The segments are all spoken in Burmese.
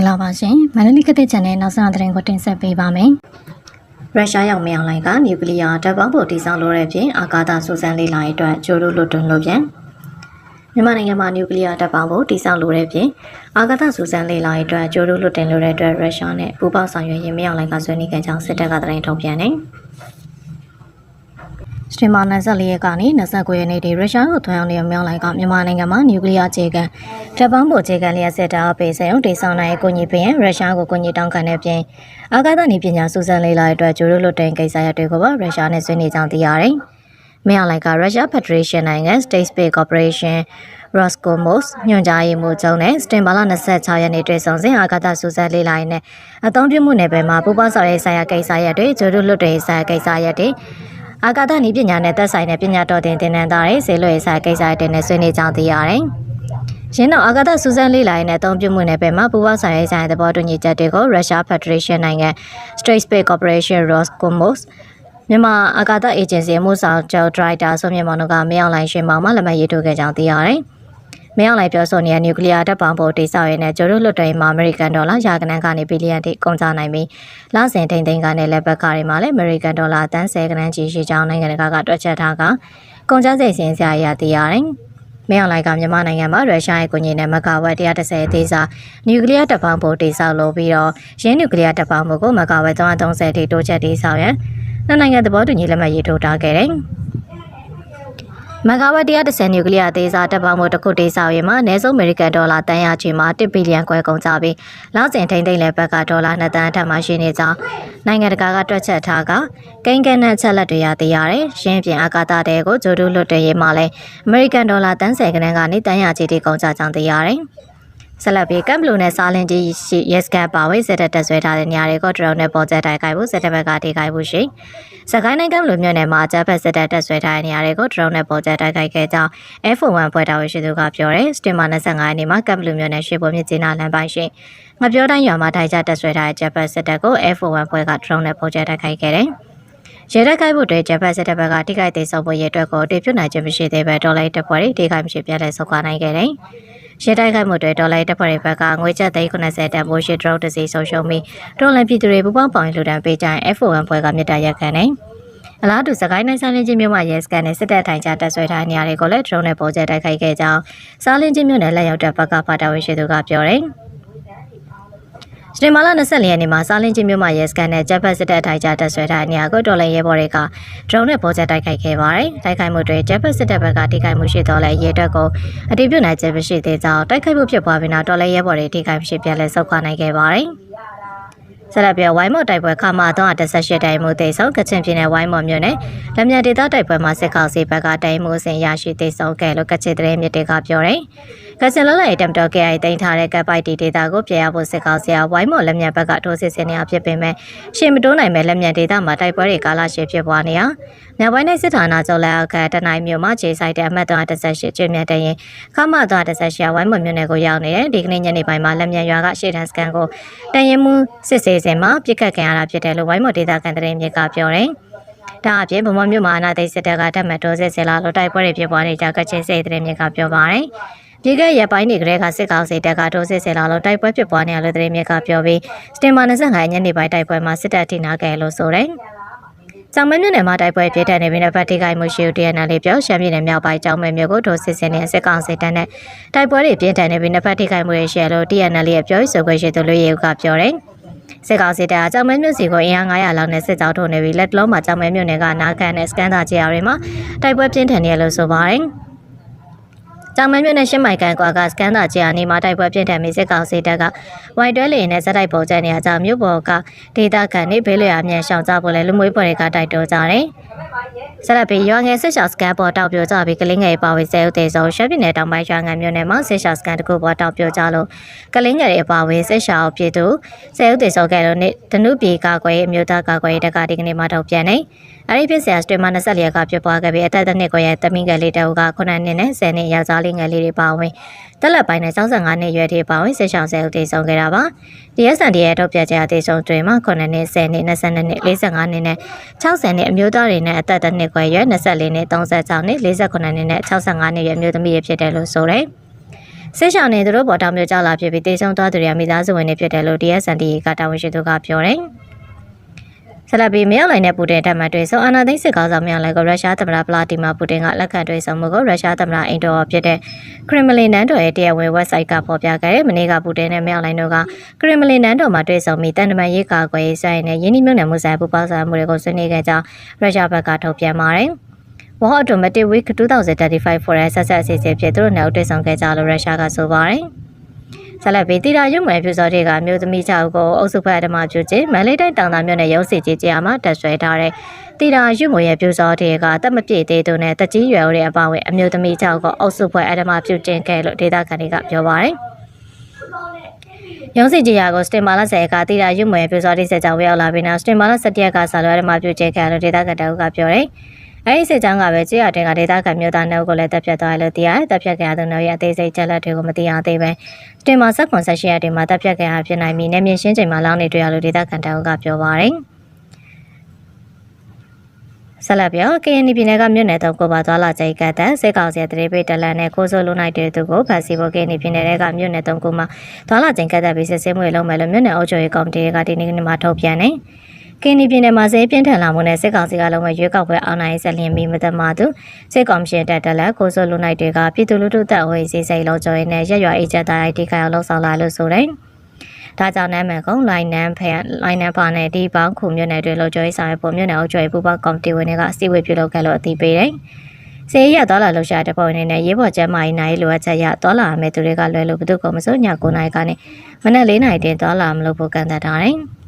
္ဂလာပါရှင်မန္တလေးကတဲ့ channel နောက်ဆုံးသတင်းကိုတင်ဆက်ပေးပါမယ်ရုရှားရောက်မြောင်လိုင်းကနျူကလ িয়ার တပ်ပေါင်းဖို့တည်ဆောက်လိုတဲ့ပြင်အာကာသစူးစမ်းလေ့လာရေးအတွက်ဂျိုဒိုလွတ်တွန်းလို့ပြန်မြန်မာနိုင်ငံမှာနျူကလ িয়ার တပ်ပေါင်းဖို့တည်ဆောက်လိုတဲ့ပြင်အာကာသစူးစမ်းလေ့လာရေးအတွက်ဂျိုဒိုလွတ်တင်လိုတဲ့အတွက်ရုရှားနဲ့ပူးပေါင်းဆောင်ရွက်ရေးမြောင်လိုင်းကဆွေးနွေးခဲ့ကြောင်းစစ်တပ်ကသတင်းထုတ်ပြန်တယ် စတင်မာ24ရက်ကနေ29ရက်နေ့ထိရုရှားကိုထွန်းအောင်လျက်မြောင်းလိုက်ကမြန်မာနိုင်ငံမှာနျူကလ িয়ার ခြေကန်တပ်ပေါင်းဖို့ခြေကန်လျက်စစ်တာအပေးစရုံတိဆောင်နိုင်ကိုညီပင်ရုရှားကိုကိုညီတောင်းခံတဲ့ပြင်အာကာသနည်းပညာစူးစမ်းလေ့လာတဲ့အတွက်ဂျိုရိုလွတ်တင်ကိစ္စရပ်တွေကိုပါရုရှားနဲ့ဆွေးနွေးကြောင်းသိရတယ်။မြောင်းလိုက်ကရုရှားဖက်ဒရေးရှင်းနိုင်ငံ State Space Corporation Roscosmos ညွှန်ကြားရေးမှူးချုပ်နဲ့စတင်ဘာလ26ရက်နေ့တွေ့ဆုံစဉ်အာကာသစူးစမ်းလေ့လာရေးနဲ့အသုံးပြုမှုနယ်ပယ်မှာပူးပေါင်းဆောင်ရွက်ဆိုင်ရာကိစ္စရပ်တွေဂျိုရိုလွတ်တင်ဆိုင်ရာကိစ္စရပ်တွေ အာကာသနည်းပညာနဲ့သက်ဆိုင်တဲ့ပညာတော်တင်သင်တန်းသားတွေဇေလွေဆိုင်ကိစ္စတွေနဲ့ဆွေးနွေးကြောင်းသိရတယ်။ရင်းတော့အာကာသစူးစမ်းလေ့လာရေးနဲ့အသုံးပြုမှုနယ်ပယ်မှာပူးပေါင်းဆောင်ရွက်ဆိုင်တဲ့သဘောတူညီချက်တွေကို Russia Federation နိုင်ငံ State Space Corporation Roscosmos မြန်မာအာကာသအေဂျင်စီအမှုဆောင်ကျော်ဒရိုက်တာဆိုမြင့်မောင်တို့ကမရောက်လိုင်းရှင်မောင်မှလက်မှတ်ရေးထိုးခဲ့ကြောင်းသိရတယ်။ မရောက်လိုင်းပြောဆိုနေတဲ့နျူကလ িয়ারတပ်ပေါင်းဖို့တိစောက်ရင်းနဲ့ကျိုးတို့လွတ်တော်မှာအမေရိကန်ဒေါ်လာရာကနန်းကနေဘီလီယံတိကုန်ကြနိုင်ပြီးလစဉ်ထိန်သိမ်းကနေလက်ဘက်ကားတွေမှာလည်းအမေရိကန်ဒေါ်လာတန်း10ကနန်းကြီးရှိကြောင်းနိုင်ငံတကာကတွက်ချက်ထားကကုန်ကျစရိတ်စင်စရာရသိရတယ်။မင်းအောင်လိုက်ကမြန်မာနိုင်ငံမှာရုရှားရဲ့ကိုကြီးနဲ့မကာဝတ်130သေးစာနျူကလ িয়ারတပ်ပေါင်းဖို့တိစောက်လို့ပြီးတော့ရင်းနျူကလ িয়ারတပ်ပေါင်းဖို့ကိုမကာဝတ်330တိတိုးချက်တိစောက်ရန်နှစ်နိုင်ငံသဘောတူညီလက်မှတ်ရေးထိုးထားခဲ့တယ်။ မဂါဝတ်130နျူကလ িয়ার သေးစားတပ်ပေါင်းမှုတစ်ခုတိစောက်ရေးမှာအနည်းဆုံးအမေရိကန်ဒေါ်လာတန်ရာချီမှာ1ဘီလီယံခွဲကုန်ကြပြီးလောက်စဉ်ထိမ့်သိမ့်လဲဘက်ကဒေါ်လာ2တန်းအထက်မှာရှိနေကြောင်းနိုင်ငံတကာကတွက်ချက်ထားကကိန်းကနက်ချက်လက်တွေရသိရတယ်။ရင်းပြင်အာကာသတဲကိုဂျိုဒူလွတ်တရေးမှာလဲအမေရိကန်ဒေါ်လာတန်း10ကနန်းကနေတန်ရာချီတိကုန်ကြကြောင်းသိရတယ်။ ဆက်လက်ပြီးကမ်ဘလူနဲ့စာလင်ကြီးရှိရက်စကန်ပါဝေးစစ်တပ်တက်ဆွဲထားတဲ့နေရာတွေကိုဒရုန်းနဲ့ပေါ်ကျတိုက်ခိုက်ဖို့စစ်တပ်ဘက်ကထိခိုက်ဖို့ရှိစကိုင်းနိုင်ငံကမ်ဘလူမြို့နယ်မှာဂျပန်စစ်တပ်တက်ဆွဲထားတဲ့နေရာတွေကိုဒရုန်းနဲ့ပေါ်ကျတိုက်ခိုက်ခဲ့ကြောင်း F1 ဖွဲ့တော်ရှိသူကပြောတယ်စတင်မာ25ရက်နေ့မှာကမ်ဘလူမြို့နယ်ရှေ့ပေါ်မြစ်ကျင်းနာလမ်းပိုင်းရှိငပြောတိုင်းရွာမှာထိုင်ချတက်ဆွဲထားတဲ့ဂျပန်စစ်တပ်ကို F1 ဖွဲ့ကဒရုန်းနဲ့ပေါ်ကျတိုက်ခိုက်ခဲ့တယ်ရဲတိုက်ခိုက်ဖို့အတွက်ဂျပန်စစ်တပ်ဘက်ကထိခိုက်သေးဆုံးဖို့ရတဲ့အတွက်ကိုတည်ပြုတ်နိုင်ခြင်းမရှိသေးပဲဒေါ်လာတပ်ဖွဲ့တွေထိခိုက်မရှိပြလဲဆုတ်ခွာနိုင်ခဲ့တယ်။ ရတိုက်ခိုက်မှုတွေဒေါ်လာတပ်ဖွဲ့တွေဘက်ကငွေကျပ်သိန်း90တန်ဖိုးရှိဒရုန်းတစ်စီးဆုံးရှုံးပြီးဒေါ်လာပြည်သူတွေပူပေါင်းပေါင်းလူတန်းပေးကြရင် F1 ဖွဲ့ကမြစ်တာရက်ခံတယ်။အလားတူစကိုင်းနိုင်ဆိုင်လင်းချင်းမြို့မှာရဲစကန်နဲ့စစ်တပ်ထိုင်ချတက်ဆွဲထားနေရာတွေကိုလည်းဒရုန်းနဲ့ပေါ်ကျတိုက်ခိုက်ခဲ့ကြောင်းစားလင်းချင်းမြို့နယ်လက်ရောက်တဲ့ဘက်ကပါတာဝန်ရှိသူကပြောတယ်။ စတင်မာလာ24ရက်နေ့မှာစာလင်းချင်းမြို့မှာရဲစကန်နဲ့ဂျပန်စစ်တပ်ထိုင်ကြတက်ဆွဲထားတဲ့နေရာကိုတော်လိုင်းရဲဘော်တွေကဒရုန်းနဲ့ပေါ်ကျတိုက်ခိုက်ခဲ့ပါတယ်။တိုက်ခိုက်မှုတွေဂျပန်စစ်တပ်ဘက်ကထိခိုက်မှုရှိတော့လဲရဲတပ်ကိုအတိပြုနိုင်ခြင်းမရှိသေးကြောင်းတိုက်ခိုက်မှုဖြစ်ပွားပြီးနောက်တော်လိုင်းရဲဘော်တွေထိခိုက်မှုရှိပြန်လဲဆုတ်ခွာနိုင်ခဲ့ပါတယ်။ဆက်လက်ပြီးဝိုင်းမော်တိုက်ပွဲခမာ318တိုင်မှုတိတ်ဆုံးကချင်ပြည်နယ်ဝိုင်းမော်မြို့နယ်လက်မြဒေသတိုက်ပွဲမှာစစ်ကောင်စီဘက်ကတိုင်မှုစဉ်ရရှိတိတ်ဆုံးခဲ့လို့ကချင်တရေမြစ်တွေကပြောတယ်။ ကချင်လွတ်လပ်ရေးတပ်တော် KI တင်ထားတဲ့ကပ်ပိုက်တီဒေတာကိုပြည်ရဖို့စစ်ကောင်စီကဝိုင်းမော်လက်မြတ်ဘက်ကထိုးစစ်ဆင်နေတာဖြစ်ပေမဲ့ရှေ့မတိုးနိုင်မဲ့လက်မြတ်ဒေတာမှာတိုက်ပွဲတွေကာလရှည်ဖြစ်ပွားနေတာမြောက်ပိုင်းនៃစစ်ဌာနချုပ်လက်အောက်ကတနိုင်းမြို့မှာခြေဆိုင်တဲ့အမှတ်318ကျွေးမြတ်တဲ့ရင်ခမ318ဝိုင်းမော်မြို့နယ်ကိုရောက်နေတယ်ဒီကနေ့ညနေပိုင်းမှာလက်မြတ်ရွာကရှေ့တန်းစကန်ကိုတန်ရင်မှုစစ်ဆေးစဉ်မှာပြစ်ခတ်ခံရတာဖြစ်တယ်လို့ဝိုင်းမော်ဒေတာကန်တရင်မြစ်ကပြောတယ်ဒါအပြင်ဗမာမြို့မှာအနာသိစစ်တပ်ကတက်မှတ်တိုးစစ်ဆင်လာလို့တိုက်ပွဲတွေဖြစ်ပွားနေကြကချင်စိတ်တဲ့မြစ်ကပြောပါတယ်။ ပြည်ကရပိုင်းတွေကလေးကစစ်ကောင်စီတပ်ကတိုးစစ်ဆင်လာလို့တိုက်ပွဲဖြစ်ပွားနေရလို့သတင်းမြစ်ကပြောပြီးစတင်မာ25ညနေပိုင်းတိုက်ပွဲမှာစစ်တပ်ထိနာခဲ့လို့ဆိုတယ်။ကျောင်းမဲမြို့နယ်မှာတိုက်ပွဲဖြစ်တဲ့နေပြီးတော့ဗတ်တိကိုင်မှုရှိဦး DNA လေးပြောရှမ်းပြည်နယ်မြောက်ပိုင်းကျောင်းမဲမြို့ကိုထိုးစစ်ဆင်နေစစ်ကောင်စီတပ်နဲ့တိုက်ပွဲတွေပြင်းထန်နေပြီးနှစ်ဖက်ထိခိုက်မှုတွေရှိရလို့ DNA လေးရဲ့ပြောရေးဆိုခွင့်ရှိသူလူရဲကပြောတယ်။စစ်ကောင်စီတပ်အကြောင်းမဲမြို့စီကိုအင်အား900လောက်နဲ့စစ်ကြောင်းထုတ်နေပြီးလက်တလုံးမှာကြောင်းမဲမြို့နယ်ကနာခံနဲ့စကန်သာကြေးရီမှာတိုက်ပွဲပြင်းထန်နေလို့ဆိုပါတယ်။ တောင်မမြို့နယ်ရှင်းမိုင်ကန်ကွာကစကန်သာကြာနေမှာတိုက်ပွဲပြင်းထန်ပြီးစစ်ကောင်စီတပ်ကဝိုင်တွဲလေနဲ့ဇက်တိုက်ပေါ်ကျနေကြမြို့ပေါ်ကဒေသခံတွေဘေးလွရာမြန်ရှောင်ကြဖို့လဲလူမွေးပေါ်တွေကတိုက်တော်ကြတယ်။ဆက်လက်ပြီးရွာငယ်စစ်ရှောက်စကန်ပေါ်တောက်ပြကြပြီးကလင်းငယ်ပါဝင်ဆဲဦးသေးဆုံးရှမ်းပြည်နယ်တောင်ပိုင်းရွာငယ်မြို့နယ်မှာစစ်ရှောက်စကန်တကူပေါ်တောက်ပြကြလို့ကလင်းငယ်တွေပါဝင်စစ်ရှောက်ပြည်သူဆဲဦးသေးဆုံးခဲ့လို့နေ့တနုပြည်ကာကွယ်အမျိုးသားကာကွယ်တက်ကဒီကနေ့မှထုတ်ပြန်နေ။ အဲဒီဖြစ်စဉ်စတွင်မ24ရက်ကဖြစ်ပွားခဲ့ပြီးအသက်တစ်နှစ်ခွဲရဲ့တမင်ငယ်လေးတအုပ်က9နှစ်နဲ့10နှစ်ယောက်ျားလေးငယ်လေးတွေပါဝင်တက်လက်ပိုင်းနဲ့65နှစ်ရွယ်တွေပါဝင်ဆက်ရှောင်ဆဲဦးတည်ဆောင်ခဲ့တာပါ။ DSN ရဲ့ထုတ်ပြချက်အသေးဆုံးတွင်မှာ9နှစ်10နှစ်22နှစ်45နှစ်နဲ့60နှစ်အမျိုးသားတွေနဲ့အသက်တစ်နှစ်ခွဲရွယ်24နှစ်36နှစ်48နှစ်နဲ့65နှစ်ရွယ်အမျိုးသမီးတွေဖြစ်တယ်လို့ဆိုတယ်။စစ်ရှောင်းနေသူတို့ပေါ်တောင်မျိုးကြလာဖြစ်ပြီးတေဆုံးသွားသူတွေကမိသားစုဝင်တွေဖြစ်တယ်လို့ DSND ကတာဝန်ရှိသူကပြောတယ် ဆလဘီမြောက်လိုက်တဲ့ပူတင်တက်မှတွေ့ဆုံအာနာသိန်းစစ်ကောင်းဆောင်မြောက်လိုက်ကိုရုရှားသမ္မတဗလာတီမာပူတင်ကလက်ခံတွေ့ဆုံမှုကိုရုရှားသမ္မတအင်တော်ဖြစ်တဲ့ခရမလင်နန်းတော်ရဲ့တရားဝင် website ကဖော်ပြခဲ့တဲ့မနေ့ကပူတင်နဲ့မြောက်လိုက်တို့ကခရမလင်နန်းတော်မှာတွေ့ဆုံပြီးတန်တမန်ရေးကာကွယ်ရေးဆိုင်နဲ့ယင်းနှိမ့်မြုံနယ်မှုဆိုင်ပူပေါင်းဆောင်မှုတွေကိုဆွေးနွေးခဲ့ကြောင်းရုရှားဘက်ကထုတ်ပြန်ပါတယ်။ War Automatic Week 2035 for ဆက်ဆက်အစီအစဉ်ဖြစ်သူတို့နဲ့တွေ့ဆုံခဲ့ကြလို့ရုရှားကဆိုပါတယ်။ ဆက်လက်ပြီးတီတာရုံမယ်ပြူစောတွေကမြို့သမီးချောက်ကိုအုပ်စုဖက်အဓမ္မပြုခြင်းမန်လေးတိုင်းတောင်သားမြို့နယ်ရုံးစီကြီးကြားမှာတက်ဆွဲထားတဲ့တီတာရုံမရဲ့ပြူစောတွေကတက်မပြည့်သေးသူနဲ့တကြီးရွယ်တွေအပါအဝင်အမျိုးသမီးချောက်ကိုအုပ်စုဖက်အဓမ္မပြုခြင်းခဲ့လို့ဒေတာကန်တွေကပြောပါတယ်ရုံးစီကြီးရာကိုစတင်မာလာဆယ်ကတီတာရုံမရဲ့ပြူစောတိဆက်ကြောင်ဝရောက်လာပြီးနောက်စတင်မာလာ၁၁ရက်ကဆာလွဲအဓမ္မပြုခြင်းခဲ့လို့ဒေတာကန်တအုပ်ကပြောတယ် အဲဒီစစ်ကြောင်းကပဲကြေးရတင်ကဒေတာခံမျိုးသားနှုတ်ကိုလည်းတပ်ဖြတ်သွားတယ်လို့သိရတယ်။တပ်ဖြတ်ကြတဲ့နှုတ်ရဲ့အသေးစိတ်ချက်လက်တွေကိုမသိရသေးပဲ။တင်မှာဆက်ကွန်ဆက်ရှိရတင်မှာတပ်ဖြတ်ကြရဖြစ်နိုင်ပြီးနေမြင့်ရှင်းချိန်မှာလောင်းနေတွေ့ရလို့ဒေတာခံတောက်ကပြောပါရယ်။ဆက်လက်ပြောကရင်ပြည်နယ်ကမြို့နယ်တော့ကိုပါသွားလာကြိတ်ကတဲ့စစ်ကောင်စီတရေပိတ်တလန်နဲ့ကိုစိုးလုံးနိုင်တဲ့သူကိုဖန်စီဖို့ကရင်ပြည်နယ်ကမြို့နယ်တုံးကူမှာသွားလာကြိတ်ကတဲ့ပြီးစစ်ဆေးမှုတွေလုပ်မယ်လို့မြို့နယ်အုပ်ချုပ်ရေးကော်မတီကဒီနေ့မှာထုတ်ပြန်နေ။ ကင်းဒီပြည်နယ်မှာစေပြင်းထန်လာမှုနဲ့စစ်ကောင်စီကလုံးဝရွေးကောက်ပွဲအောင်နိုင်ဆက်လျင်ပြီးမသက်မှသူစစ်ကော်မရှင်တက်တက်လက်ကိုစိုးလူနိုင်တွေကပြည်သူလူထုတပ်ဝေးစီစိတ်လုံးကျော်ရင်းနဲ့ရက်ရွာအေဂျက်တိုင်းအတိခိုင်အောင်လှုပ်ဆောင်လာလို့ဆိုတယ်။ဒါကြောင့်နာမည်ကုန်းလိုင်းနန်းဖဲလိုင်းနန်းပါနဲ့ဒီပေါင်းခုမြို့နယ်တွေလှုပ်ကျော်ရေးဆောင်ရွက်ဖို့မြို့နယ်အုပ်ချုပ်ရေးပူးပေါင်းကော်မတီဝင်တွေကအစည်းအဝေးပြုလုပ်ခဲ့လို့အသိပေးတယ်။စေရတော်လာလှူရှာတဲ့ပုံအနေနဲ့ရေးပေါ်ကျမ်းမာရေးနိုင်လိုအပ်ချက်ရတော်လာမယ်သူတွေကလွယ်လို့ဘုသူကမစိုးည9နိုင်ကနေမနက်၄နိုင်တင်တော်လာမလို့ဖို့ကန့်သတ်ထားတယ်။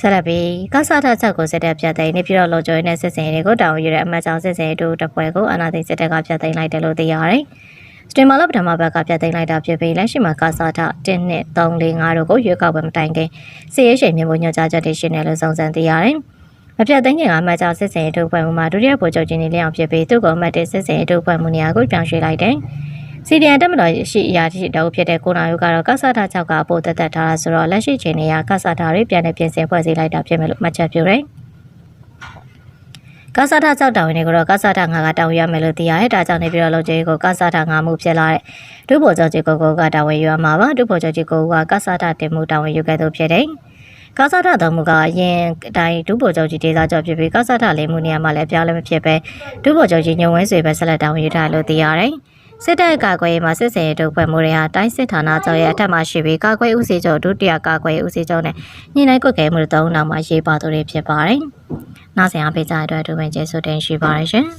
ဆက်လက်ပြီးကဆာထချက်ကိုစစ်တပ်ပြတ်သိမ်းနေပြီးတော့လော်ကျော်နဲ့စစ်စင်တွေကိုတာဝန်ယူတဲ့အမတ်ကြောင့်စစ်စင်တို့တပွဲကိုအာဏာသိမ်းစစ်တပ်ကပြတ်သိမ်းလိုက်တယ်လို့သိရတယ်။စတင်မာလပထမဘက်ကပြတ်သိမ်းလိုက်တာဖြစ်ပြီးလက်ရှိမှာကဆာထ1နှစ်3 4 5တို့ကိုရွေးကောက်ပွဲမတိုင်ခင်စစ်ရေးရှိန်မျိုးညွှန်ကြားချက်တွေရှိနေလို့စုံစမ်းသိရတယ်။မပြတ်သိမ်းခင်ကအမတ်ကြောင့်စစ်စင်တို့ပွဲမှာဒုတိယဗိုလ်ချုပ်ကြီးနေလျောင်ဖြစ်ပြီးသူ့ကိုအမတ်တဲ့စစ်စင်တို့ပွဲမှုနေရာကိုပြောင်းရွှေ့လိုက်တယ်။ စီဒီအန်တက်မတော်ရှိအရာရှိတောက်ဖြစ်တဲ့ကိုနာယုကတော့ကဆာတာ6ကအပို့တက်တက်ထားတာဆိုတော့လက်ရှိချိန်တွေကကဆာတာတွေပြန်နေပြင်ဆင်ဖွဲ့စည်းလိုက်တာဖြစ်မယ်လို့မှတ်ချက်ပြုတယ်ကဆာတာ6တောင်းဝင်တွေကိုတော့ကဆာတာ9ကတောင်းရမယ်လို့သိရတယ်။ဒါကြောင့်နေပြီးတော့လုံကြီးကိုကဆာတာ9မှုဖြစ်လာတဲ့ဒုဗိုလ်ချုပ်ကြီးကိုကိုကတောင်းဝင်ယူရမှာပါ။ဒုဗိုလ်ချုပ်ကြီးကိုကကဆာတာတင်မှုတောင်းဝင်ယူခဲ့သူဖြစ်တယ်။ကာဆာထတော်မူကအရင်အတိုင်းဒုဗိုလ်ချုပ်ကြီးဒေသကျော်ဖြစ်ပြီးကာဆာထလေးမှုနေရာမှာလည်းပြောင်းလဲမဖြစ်ပဲဒုဗိုလ်ချုပ်ကြီးညုံဝင်းဆွေပဲဆက်လက်တောင်းယူထားလို့သိရတယ်။ စစ်တပ်ကာကွယ်ရေးမှာစစ်စင်ရေးတို့ဖွဲ့မှုတွေဟာတိုင်းစစ်ဌာနချုပ်ရဲ့အထက်မှာရှိပြီးကာကွယ်ဦးစီးချုပ်ဒုတိယကာကွယ်ဦးစီးချုပ်နဲ့ညှိနှိုင်းကွက်ကဲမှုတုံးနောက်မှာရေးပါသူတွေဖြစ်ပါတယ်။နောက်ဆက်အားပေးကြတဲ့အတွက်ဒုဝင်ကျေးဇူးတင်ရှိပါတယ်ရှင်။